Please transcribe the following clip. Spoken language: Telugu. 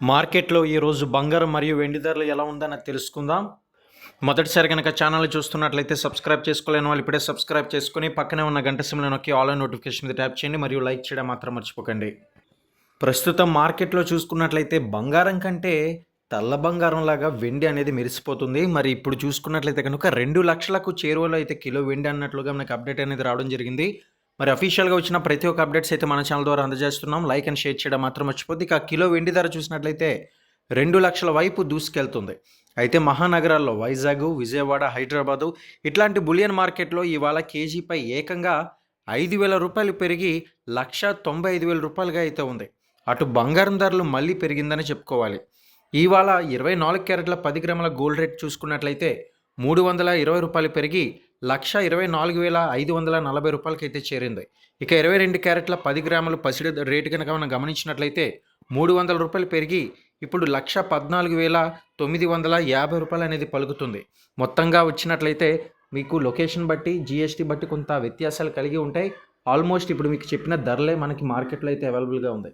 మార్కెట్లో ఈరోజు బంగారం మరియు వెండి ధరలు ఎలా ఉందని తెలుసుకుందాం. మొదటిసారి కనుక ఛానల్ చూస్తున్నట్లయితే సబ్స్క్రైబ్ చేసుకోలేని వాళ్ళు ఇప్పుడే సబ్స్క్రైబ్ చేసుకుని పక్కనే ఉన్న గంట సిమ్లో నొక్కి ఆన్లైన్ నోటిఫికేషన్ మీద ట్యాప్ చేయండి మరియు లైక్ చేయడం మాత్రం మర్చిపోకండి. ప్రస్తుతం మార్కెట్లో చూసుకున్నట్లయితే బంగారం కంటే తెల్ల బంగారం లాగా వెండి అనేది మెరిసిపోతుంది. మరి ఇప్పుడు చూసుకున్నట్లయితే కనుక రెండు లక్షలకు చేరువలో అయితే కిలో వెండి అన్నట్లుగా మనకు అప్డేట్ అనేది రావడం జరిగింది. మరి అఫీషియల్గా వచ్చిన ప్రతి ఒక్క అప్డేట్స్ అయితే మన ఛానల్ ద్వారా అందజేస్తున్నాం. లైక్ అండ్ షేర్ చేయడం మాత్రం మర్చిపోద్ది ఇక కిలో వెండి ధర చూసినట్లయితే రెండు లక్షల వైపు దూసుకెళ్తుంది. అయితే మహానగరాల్లో వైజాగ్ విజయవాడ హైదరాబాదు ఇట్లాంటి బులియన్ మార్కెట్లో ఇవాళ కేజీపై ఏకంగా ఐదు వేల రూపాయలు పెరిగి లక్ష తొంభై ఐదు వేల రూపాయలుగా అయితే ఉంది. అటు బంగారం ధరలు మళ్ళీ పెరిగిందని చెప్పుకోవాలి. ఇవాళ ఇరవై నాలుగు క్యారెట్ల పది గ్రాముల గోల్డ్ రేట్ చూసుకున్నట్లయితే మూడు వందల ఇరవై రూపాయలు పెరిగి లక్ష ఇరవై నాలుగు వేల ఐదు వందల నలభై రూపాయలకి అయితే చేరింది. ఇక ఇరవై రెండు క్యారెట్ల పది గ్రాములు పసిడి రేటు కనుక మనం గమనించినట్లయితే మూడు వందల రూపాయలు పెరిగి ఇప్పుడు లక్ష పద్నాలుగు వేల తొమ్మిది వందల యాభై రూపాయలు అనేది పలుకుతుంది. మొత్తంగా వచ్చినట్లయితే మీకు లొకేషన్ బట్టి జిఎస్టీ బట్టి కొంత వ్యత్యాసాలు కలిగి ఉంటాయి. ఆల్మోస్ట్ ఇప్పుడు మీకు చెప్పిన ధరలే మనకి మార్కెట్లో అయితే అవైలబుల్గా ఉంది